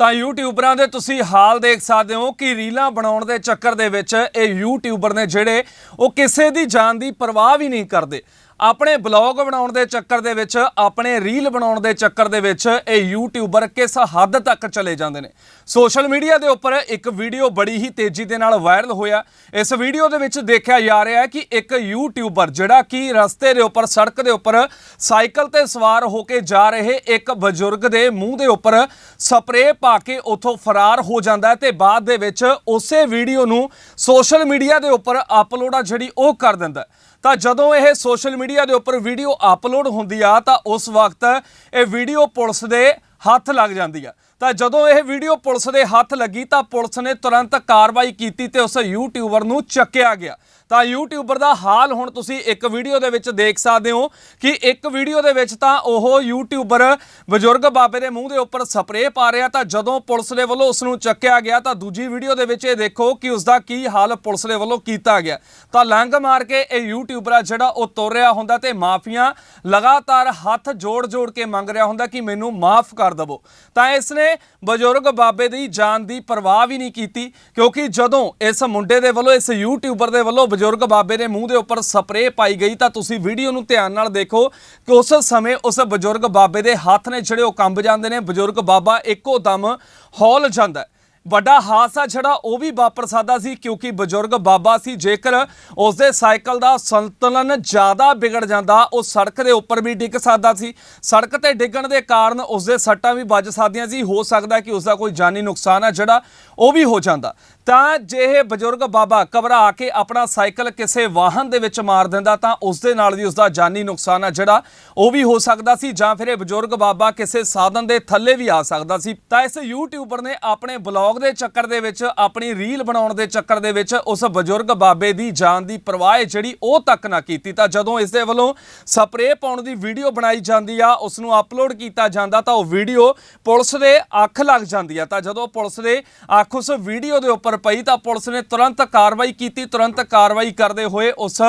ਤਾਂ ਯੂਟਿਊਬਰਾਂ ਦੇ ਤੁਸੀਂ ਹਾਲ ਦੇਖ ਸਕਦੇ ਹੋ ਕਿ ਰੀਲਾਂ ਬਣਾਉਣ ਦੇ ਚੱਕਰ ਦੇ ਵਿੱਚ ਇਹ ਯੂਟਿਊਬਰ ਨੇ ਜਿਹੜੇ ਉਹ ਕਿਸੇ ਦੀ ਜਾਨ ਦੀ ਪਰਵਾਹ ਵੀ ਨਹੀਂ ਕਰਦੇ। ਆਪਣੇ ਬਲੌਗ ਬਣਾਉਣ ਦੇ ਚੱਕਰ ਦੇ ਵਿੱਚ, ਆਪਣੇ ਰੀਲ ਬਣਾਉਣ ਦੇ ਚੱਕਰ ਦੇ ਵਿੱਚ ਇਹ ਯੂਟਿਊਬਰ ਕਿਸ ਹੱਦ ਤੱਕ ਚਲੇ ਜਾਂਦੇ ਨੇ ਸੋਸ਼ਲ ਮੀਡੀਆ ਦੇ ਉੱਪਰ ਇੱਕ ਵੀਡੀਓ ਬੜੀ ਹੀ ਤੇਜ਼ੀ ਦੇ ਨਾਲ ਵਾਇਰਲ ਹੋਇਆ ਇਸ ਵੀਡੀਓ ਦੇ ਵਿੱਚ ਦੇਖਿਆ ਜਾ ਰਿਹਾ ਹੈ ਕਿ ਇੱਕ ਯੂਟਿਊਬਰ ਜਿਹੜਾ ਕਿ ਰਸਤੇ ਦੇ ਉੱਪਰ, ਸੜਕ ਦੇ ਉੱਪਰ ਸਾਈਕਲ ਤੇ ਸਵਾਰ ਹੋ ਕੇ ਜਾ ਰਹੇ ਇੱਕ ਬਜ਼ੁਰਗ ਦੇ ਮੂੰਹ ਦੇ ਉੱਪਰ ਸਪਰੇਅ ਪਾ ਕੇ ਉੱਥੋਂ ਫਰਾਰ ਹੋ ਜਾਂਦਾ ਹੈ ਤੇ ਬਾਅਦ ਦੇ ਵਿੱਚ ਉਸੇ ਵੀਡੀਓ ਨੂੰ ਸੋਸ਼ਲ ਮੀਡੀਆ ਦੇ ਉੱਪਰ ਅਪਲੋਡ ਆ ਜਿਹੜੀ ਉਹ ਕਰ ਦਿੰਦਾ ਹੈ। ਤਾਂ ਜਦੋਂ ਇਹ ਸੋਸ਼ਲ ਮੀਡੀਆ ਦੇ ਉੱਪਰ ਵੀਡੀਓ ਅਪਲੋਡ ਹੁੰਦੀ ਆ ਤਾਂ ਉਸ ਵਕਤ ਇਹ ਵੀਡੀਓ ਪੁਲਿਸ ਦੇ ਹੱਥ ਲੱਗ ਜਾਂਦੀ ਆ। ਤਾਂ ਜਦੋਂ ਇਹ ਵੀਡੀਓ ਪੁਲਿਸ ਦੇ ਹੱਥ ਲੱਗੀ ਤਾਂ ਪੁਲਿਸ ਨੇ ਤੁਰੰਤ ਕਾਰਵਾਈ ਕੀਤੀ ਤੇ ਉਸ ਯੂਟਿਊਬਰ ਨੂੰ ਚੱਕਿਆ ਗਿਆ। ਤਾਂ ਯੂਟਿਊਬਰ ਦਾ ਹਾਲ ਹੁਣ ਤੁਸੀਂ ਇੱਕ ਵੀਡੀਓ ਦੇ ਵਿੱਚ ਦੇਖ ਸਕਦੇ ਹੋ ਕਿ ਇੱਕ ਵੀਡੀਓ ਦੇ ਵਿੱਚ ਤਾਂ ਉਹ ਯੂਟਿਊਬਰ ਬਜ਼ੁਰਗ ਬਾਬੇ ਦੇ ਮੂੰਹ ਦੇ ਉੱਪਰ ਸਪਰੇਅ ਪਾ ਰਿਹਾ ਤਾਂ ਜਦੋਂ ਪੁਲਿਸ ਦੇ ਵੱਲੋਂ ਉਸ ਨੂੰ ਚੱਕਿਆ ਗਿਆ ਤਾਂ ਦੂਜੀ ਵੀਡੀਓ ਦੇ ਵਿੱਚ ਇਹ ਦੇਖੋ ਕਿ ਉਸ ਦਾ ਕੀ ਹਾਲ ਪੁਲਿਸ ਦੇ ਵੱਲੋਂ ਕੀਤਾ ਗਿਆ। ਤਾਂ ਲੰਗ ਮਾਰ ਕੇ ਇਹ ਯੂਟਿਊਬਰ ਆ ਜਿਹੜਾ ਉਹ ਤੁਰ ਰਿਹਾ ਹੁੰਦਾ ਤੇ ਮਾਫੀਆਂ ਲਗਾਤਾਰ ਹੱਥ ਜੋੜ-ਜੋੜ ਕੇ ਮੰਗ ਰਿਹਾ ਹੁੰਦਾ ਕਿ ਮੈਨੂੰ ਮਾਫ ਕਰ ਦਵੋ। ਤਾਂ ਇਸ ਨੇ ਬਜ਼ੁਰਗ ਬਾਬੇ ਦੀ ਜਾਨ ਦੀ ਪਰਵਾਹ ਵੀ ਨਹੀਂ ਕੀਤੀ, ਕਿਉਂਕਿ ਜਦੋਂ ਇਸ ਮੁੰਡੇ ਦੇ ਵੱਲੋਂ, ਇਸ ਯੂਟਿਊਬਰ ਦੇ ਵੱਲੋਂ ਬਜ਼ੁਰਗ ਬਾਬੇ ਦੇ ਮੂੰਹ ਦੇ ਉੱਪਰ ਸਪਰੇਅ ਪਾਈ ਗਈ, ਤਾਂ ਤੁਸੀਂ ਵੀਡੀਓ ਨੂੰ ਧਿਆਨ ਨਾਲ ਦੇਖੋ ਕਿ ਉਸ ਸਮੇਂ ਉਸ ਬਜ਼ੁਰਗ ਬਾਬੇ ਦੇ ਹੱਥ ਨੇ ਜਿਹੜੇ ਉਹ ਕੰਬ ਜਾਂਦੇ ਨੇ। ਬਜ਼ੁਰਗ ਬਾਬਾ ਇੱਕੋ ਦਮ ਹੌਲ ਜਾਂਦਾ ਵੱਡਾ ਹਾਦਸਾ ਜਿਹੜਾ ਉਹ ਵੀ ਵਾਪਰ ਸਕਦਾ ਸੀ, ਕਿਉਂਕਿ ਬਜ਼ੁਰਗ ਬਾਬਾ ਸੀ, ਜੇਕਰ ਉਸ ਦੇ ਸਾਈਕਲ ਦਾ ਸੰਤੁਲਨ ਜ਼ਿਆਦਾ ਵਿਗੜ ਜਾਂਦਾ, ਉਹ ਸੜਕ ਦੇ ਉੱਪਰ ਵੀ ਡਿੱਗ ਸਕਦਾ ਸੀ। ਸੜਕ ਤੇ ਡਿੱਗਣ ਦੇ ਕਾਰਨ ਉਸ ਦੇ ਸੱਟਾਂ ਵੀ ਵੱਜ ਸਕਦੀਆਂ ਸੀ। ਹੋ ਸਕਦਾ ਕਿ ਉਸ ਦਾ ਕੋਈ ਜਾਨੀ ਨੁਕਸਾਨ ਹੈ ਜਿਹੜਾ ਉਹ ਵੀ ਹੋ ਜਾਂਦਾ। ਤਾਂ ਜੇ ਇਹ ਬਜ਼ੁਰਗ ਬਾਬਾ ਘਬਰਾ ਕੇ ਆਪਣਾ ਸਾਈਕਲ ਕਿਸੇ ਵਾਹਨ ਦੇ ਵਿੱਚ ਮਾਰ ਦਿੰਦਾ ਤਾਂ ਉਸ ਦੇ ਨਾਲ ਵੀ ਉਸ ਦਾ ਜਾਨੀ ਨੁਕਸਾਨ ਆ, ਜਿਹੜਾ ਉਹ ਵੀ ਹੋ ਸਕਦਾ ਸੀ ਜਾਂ ਫਿਰ ਇਹ ਬਜ਼ੁਰਗ ਬਾਬਾ ਕਿਸੇ ਸਾਧਨ ਦੇ ਥੱਲੇ ਵੀ ਆ ਸਕਦਾ ਸੀ। ਤਾਂ ਇਸ ਯੂਟਿਊਬਰ ਨੇ ਆਪਣੇ ਬਲੌਗ ਦੇ ਚੱਕਰ ਦੇ ਵਿੱਚ, ਆਪਣੀ ਰੀਲ ਬਣਾਉਣ ਦੇ ਚੱਕਰ ਦੇ ਵਿੱਚ ਉਸ ਬਜ਼ੁਰਗ ਬਾਬੇ ਦੀ ਜਾਨ ਦੀ ਪਰਵਾਹ ਜਿਹੜੀ ਉਹ ਤੱਕ ਨਾ ਕੀਤੀ। ਤਾਂ ਜਦੋਂ ਇਸ ਦੇ ਵੱਲੋਂ ਸਪਰੇਅ ਪਾਉਣ ਦੀ ਵੀਡੀਓ ਬਣਾਈ ਜਾਂਦੀ ਆ, ਉਸ ਨੂੰ ਅਪਲੋਡ ਕੀਤਾ ਜਾਂਦਾ ਤਾਂ ਉਹ ਵੀਡੀਓ ਪੁਲਿਸ ਦੇ ਅੱਖ ਲੱਗ ਜਾਂਦੀ ਆ। ਤਾਂ ਜਦੋਂ ਪੁਲਿਸ ਦੇ ਅੱਖ ਉਸ ਵੀਡੀਓ ਦੇ ਉੱਪਰ ਪਈ ਤਾਂ ਪੁਲਿਸ ਨੇ ਤੁਰੰਤ ਕਾਰਵਾਈ ਕੀਤੀ ਤੁਰੰਤ ਕਾਰਵਾਈ ਕਰਦੇ ਹੋਏ ਉਸ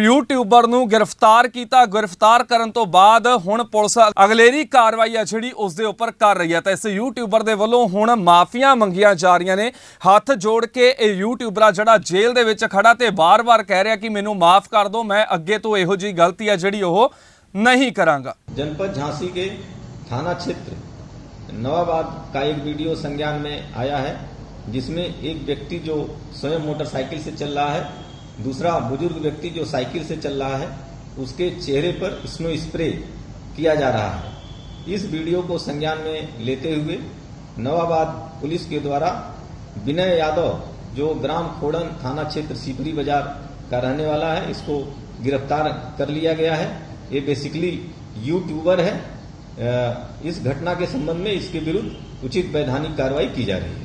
ਯੂਟਿਊਬਰ ਨੂੰ ਗ੍ਰਿਫਤਾਰ ਕੀਤਾ ਗ੍ਰਿਫਤਾਰ ਕਰਨ ਤੋਂ ਬਾਅਦ ਹੁਣ ਪੁਲਿਸ ਅਗਲੇਰੀ ਕਾਰਵਾਈ ਆ ਜਿਹੜੀ ਉਸ ਦੇ ਉੱਪਰ ਕਰ ਰਹੀ ਹੈ ਤਾਂ ਇਸ ਯੂਟਿਊਬਰ ਦੇ ਵੱਲੋਂ ਹੁਣ ਮਾਫੀਆਂ ਮੰਗੀਆਂ ਜਾ ਰਹੀਆਂ ਨੇ ਹੱਥ ਜੋੜ ਕੇ ਇਹ ਯੂਟਿਊਬਰ ਆ ਜਿਹੜਾ ਜੇਲ੍ਹ ਦੇ ਵਿੱਚ ਖੜਾ ਤੇ ਬਾਰ-ਬਾਰ ਕਹਿ ਰਿਹਾ ਕਿ ਮੈਨੂੰ ਮਾਫ ਕਰ ਦਿਓ ਮੈਂ ਅੱਗੇ ਤੋਂ ਇਹੋ ਜਿਹੀ ਗਲਤੀ ਆ ਜਿਹੜੀ ਉਹ ਨਹੀਂ ਕਰਾਂਗਾ जनपद झांसी के थाना क्षेत्र नवाबाद का एक वीडियो संज्ञान में आया है जिसमें एक व्यक्ति जो स्वयं मोटरसाइकिल से चल रहा है, दूसरा बुज़ुर्ग व्यक्ति जो साइकिल से चल रहा है, उसके चेहरे पर स्नो स्प्रे किया जा रहा है। इस वीडियो को संज्ञान में लेते हुए नवाबाद पुलिस के द्वारा विनय यादव, जो ग्राम खोड़न थाना क्षेत्र सिपरी बाज़ार का रहने वाला है, इसको गिरफ़्तार कर लिया गया है। ये बेसिकली यूट्यूबर है। इस घटना के संबंध में इसके विरुद्ध उचित वैधानिक कार्रवाई की जा रही है।